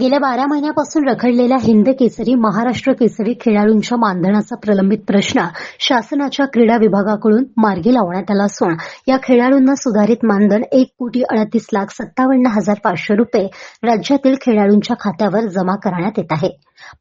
गेल्या बारा महिन्यापासून रखडलेल्या हिंद केसरी महाराष्ट्र केसरी खेळाडूंच्या मानधनाचा प्रलंबित प्रश्न शासनाच्या क्रीडा विभागाकडून मार्गी लावण्यात आला असून या खेळाडूंना सुधारित मानधन एक कोटी अडतीस लाख सत्तावन्न हजार पाचशे रुपये राज्यातील खेळाडूंच्या खात्यावर जमा करण्यात येत आहे.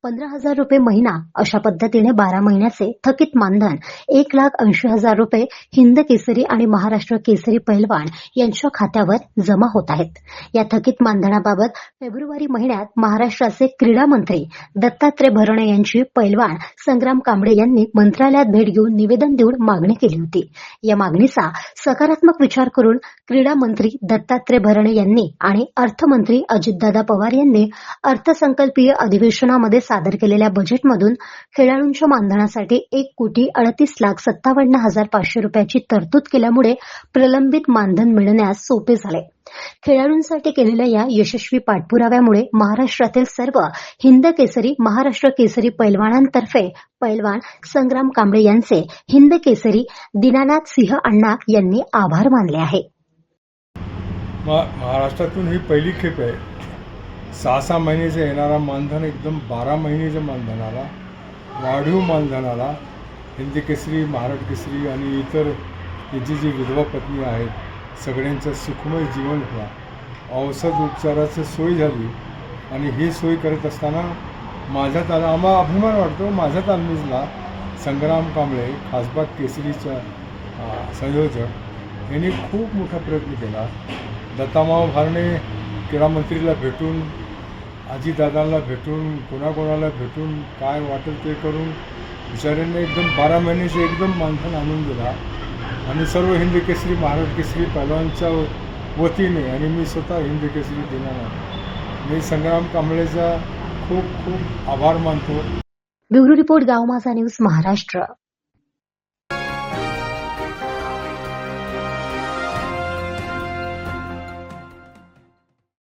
पंधरा हजार रुपये महिना अशा पद्धतीने बारा महिन्याचे थकीत मानधन एक लाख ऐंशी हजार रुपये हिंद केसरी आणि महाराष्ट्र केसरी पैलवान यांच्या खात्यावर जमा होत आहेत. या थकीत मानधनाबाबत फेब्रुवारी महिन्यात महाराष्ट्राचे क्रीडा मंत्री दत्तात्रय भरणे यांची पैलवान संग्राम कांबळे यांनी मंत्रालयात भेट घेऊन निवेदन देऊन मागणी केली होती. या मागणीचा सकारात्मक विचार करून क्रीडा मंत्री दत्तात्रय भरणे यांनी आणि अर्थमंत्री अजितदादा पवार यांनी अर्थसंकल्पीय अधिवेशनामध्ये सादर केलेल्या बजेटमधून खेळाडूंच्या मानधनासाठी एक कोटी अडतीस लाख सत्तावन्न हजार पाचशे रुपयाची तरतूद केल्यामुळे प्रलंबित मानधन मिळण्यास सोपे झाले. खेळाडूंसाठी केलेल्या या यशस्वी पाठपुराव्यामुळे महाराष्ट्रातील सर्व हिंद केसरी महाराष्ट्र केसरी पैलवानांतर्फे पैलवान संग्राम कांबळे यांचे हिंद केसरी दीनानाथ सिंह अण्णा यांनी आभार मानले आहे. महाराष्ट्रातून ही पहिली खेप आहे. सहा सहा महिन्याचं येणारा मानधन एकदम बारा महिन्याच्या मानधनाला वाढीव मानधनाला हिंदी केसरी महाराष्ट्र केसरी आणि इतर यांची जी विधवा पत्नी आहेत सगळ्यांचं सुखमय जीवन व्हा. औषध उपचाराची सोय झाली आणि ही सोय करत असताना माझ्या ताल आम्हा अभिमान वाटतो माझ्या तालमीजला संग्राम कांबळे खासबाग केसरीच्या संयोजक यांनी खूप मोठा प्रयत्न केला. दत्तामाव भारणे क्रीडामंत्रीला भेटून आजीदादांना भेटून कोणाकोणाला भेटून काय वाटेल ते करून बिचाऱ्यांनी एकदम बारा महिन्याचे एकदम मानधन आणून दिला. आणि सर्व हिंदी केसरी महाराज केसरी पहलवानच्या वतीने आणि मी स्वतः हिंदी केसरी देणार मी संग्राम कांबळेचा खूप खूप आभार मानतो. ब्युरो रिपोर्ट गावमासा न्यूज महाराष्ट्र.